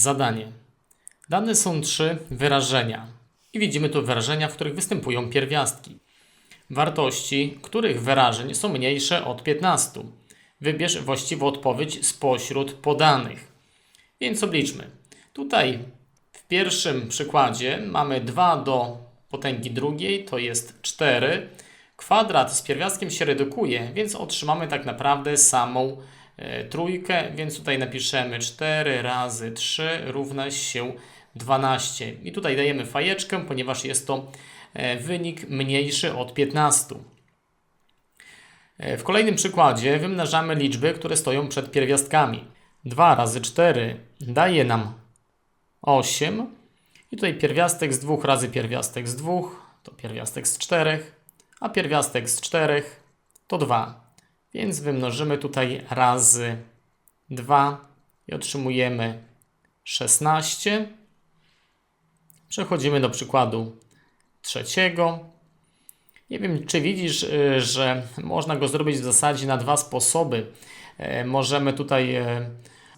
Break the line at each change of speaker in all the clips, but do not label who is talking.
Zadanie. Dane są trzy wyrażenia. I widzimy tu wyrażenia, w których występują pierwiastki. Wartości, których wyrażeń są mniejsze od 15. Wybierz właściwą odpowiedź spośród podanych. Więc obliczmy. Tutaj w pierwszym przykładzie mamy 2 do potęgi drugiej, to jest 4. Kwadrat z pierwiastkiem się redukuje, więc otrzymamy tak naprawdę samą trójkę, więc tutaj napiszemy 4 razy 3 równa się 12. I tutaj dajemy fajeczkę, ponieważ jest to e, wynik mniejszy od 15. E, W kolejnym przykładzie wymnażamy liczby, które stoją przed pierwiastkami. 2 razy 4 daje nam 8. I tutaj pierwiastek z 2 razy pierwiastek z 2 to pierwiastek z 4, a pierwiastek z 4 to 2. Więc wymnożymy tutaj razy 2 i otrzymujemy 16. Przechodzimy do przykładu trzeciego. Nie wiem, czy widzisz, y, że można go zrobić w zasadzie na dwa sposoby. E, Możemy tutaj e,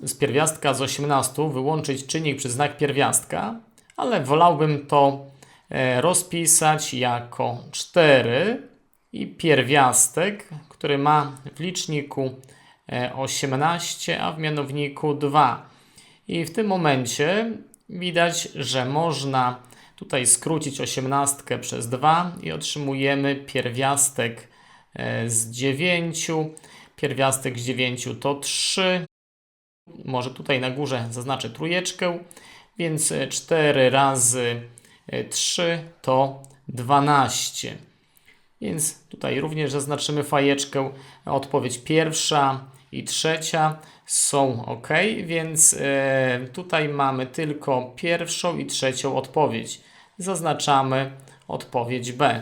z pierwiastka z 18 wyłączyć czynnik przez znak pierwiastka, ale wolałbym to e, rozpisać jako 4 i pierwiastek, który ma w liczniku e, 18, a w mianowniku 2. I w tym momencie widać, że można tutaj skrócić 18 przez 2 i otrzymujemy pierwiastek e, z 9. Pierwiastek z 9 to 3. Może tutaj na górze zaznaczę trójeczkę, więc e, 4 razy e, 3 to 12. Więc tutaj również zaznaczymy fajeczkę. Odpowiedź pierwsza i trzecia są ok, więc e, tutaj mamy tylko pierwszą i trzecią odpowiedź. Zaznaczamy odpowiedź B.